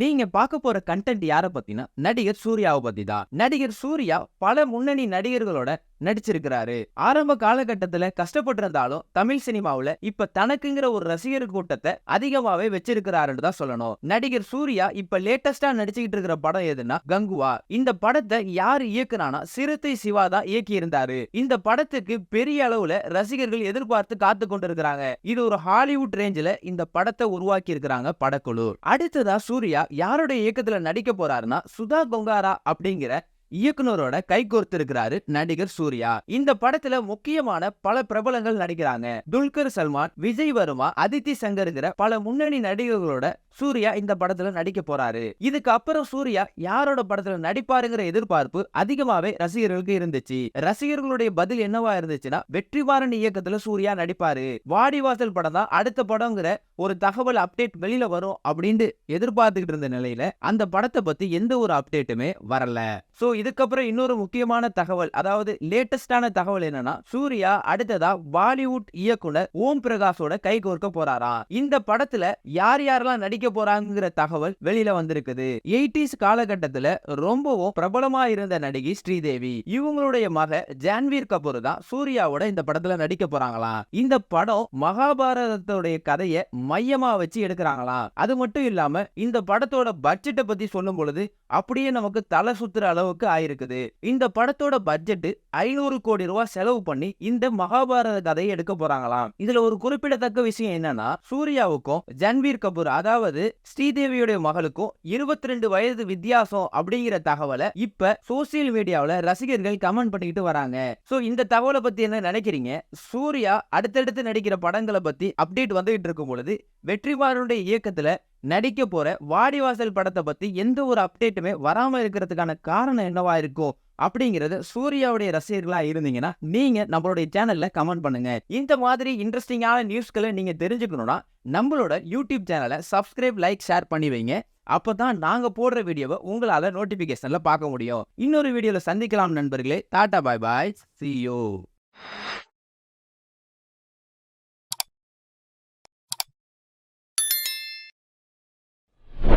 நீங்க பார்க்க போற கண்டென்ட் யார பத்தினா நடிகர் சூர்யாவை பத்தி தான். நடிகர் சூர்யா பல முன்னணி நடிகர்களோட நடிச்சிருக்கிறாரு. ஆரம்ப காலகட்டத்துல கஷ்டப்பட்டிருந்தாலும் தமிழ் சினிமாவுல இப்ப தனக்குங்கிற ஒரு ரசிகர் கூட்டத்தை அதிகமாவே வச்சிருக்கிறாருன்னு தான் சொல்லணும். நடிகர் சூர்யா இப்ப லேட்டஸ்டா நடிச்சுக்கிட்டு இருக்கிற படம் எதுனா கங்குவா. இந்த படத்தை யார் இயக்குனானா சிறுத்தை சிவா தான் இயக்கி இருந்தாரு இந்த படத்துக்கு பெரிய அளவுல ரசிகர்கள் எதிர்பார்த்து காத்து கொண்டிருக்கிறாங்க. இது ஒரு ஹாலிவுட் ரேஞ்சில இந்த படத்தை உருவாக்கி இருக்கிறாங்க படக்குழு. அடுத்ததா சூர்யா யாரோட இயக்கத்துல நடிக்க போறாருன்னா சுதா கொங்காரா அப்படிங்கிற இயக்குனரோட கைகோர்த்து இருக்கிறாரு நடிகர் சூர்யா. இந்த படத்துல முக்கியமான பல பிரபலங்கள் நடிக்கிறாங்க. துல்கர் சல்மான் விஜய் வருமா அதித்தி சங்கருங்கிற பல முன்னணி நடிகர்களோட சூர்யா இந்த படத்துல நடிக்க போறாரு. இதுக்கு அப்புறம் சூர்யா யாரோட படத்துல நடிப்பாருங்கிற எதிர்பார்ப்பு அதிகமாவே ரசிகர்களுக்கு இருந்துச்சு. ரசிகர்களுடைய பதில் என்னவா இருந்துச்சுன்னா வெற்றிமாறன் இயக்கத்துல சூர்யா நடிப்பாரு. வாடிவாசல் படம் தான் அடுத்த படம்ங்கிற ஒரு தகவல் அப்டேட் வெளியில வரும் அப்படின்னு எதிர்பார்த்துக்கிட்டு இருந்த நிலையில அந்த படத்தை பத்தி எந்த ஒரு அப்டேட்டுமே வரல. சோ இதுக்கப்புறம் இன்னொரு முக்கியமான தகவல் அதாவது லேட்டஸ்டான தகவல் என்னன்னா சூர்யா அடுத்ததா பாலிவுட் இயக்குனர் ஓம் பிரகாஷோட கை கோர்க்க போறாராம். இந்த படத்துல யார் யாரெல்லாம் நடிக்க போறாங்கிற தகவல் வெளியில வந்திருக்குது. எயிட்டிஸ் காலகட்டத்துல ரொம்பவும் பிரபலமா இருந்த நடிகை ஸ்ரீதேவி. இவங்களுடைய மக ஜான்வீர் கபூர் தான் சூர்யாவோட இந்த படத்துல நடிக்க போறாங்களாம். இந்த படம் மகாபாரதத்துடைய கதையை மையமா வச்சு எடுக்கிறாங்களாம். அது மட்டும் இல்லாம இந்த படத்தோட பட்ஜெட்டை பத்தி சொல்லும் பொழுது அப்படியே நமக்கு தலை சுத்துற அளவுக்கு ஆயிருக்குது. இந்த படத்தோட பட்ஜெட் ஐநூறு கோடி ரூபாய் செலவு பண்ணி இந்த மகாபாரத கதையை எடுக்க போறாங்களாம். இதுல ஒரு குறிப்பிடத்தக்க விஷயம் என்னன்னா சூர்யாவுக்கும் ஜன்வீர் கபூர் அதாவது ஸ்ரீதேவியுடைய மகளுக்கும் இருபத்தி ரெண்டு வயது வித்தியாசம் அப்படிங்கிற தகவலை இப்ப சோசியல் மீடியாவுல ரசிகர்கள் கமெண்ட் பண்ணிக்கிட்டு வராங்க. சோ இந்த தகவலை பத்தி என்ன நினைக்கிறீங்க? சூர்யா அடுத்தடுத்து நடிக்கிற படங்களை பத்தி அப்டேட் வந்துகிட்டு இருக்கும் பொழுது வெற்றிமாறனுடைய இயக்கத்துல நடிக்க போற வாடிவாசல் படத்தை பத்தி எந்த ஒரு அப்டேட்டுமே வராம இருக்கிறதுக்கான காரணம் என்னவா இருக்கும்? அப்படிங்கறது சூர்யாவுடைய ரசிகர்களா இருந்தீங்கன்னா நீங்க நம்மளுடைய சேனல்ல கமெண்ட் பண்ணுங்க. இந்த மாதிரி இன்ட்ரெஸ்டிங்கான நியூஸ்களை நீங்க தெரிஞ்சுக்கணும்னா நம்மளோட யூடியூப் சேனலை சப்ஸ்கிரைப் லைக் ஷேர் பண்ணி வைங்க. அப்பதான் நாங்க போடுற வீடியோவை உங்களால நோட்டிஃபிகேஷனில் பார்க்க முடியும். இன்னொரு வீடியோவில் சந்திக்கலாம் நண்பர்களே. Tata bye bye see you.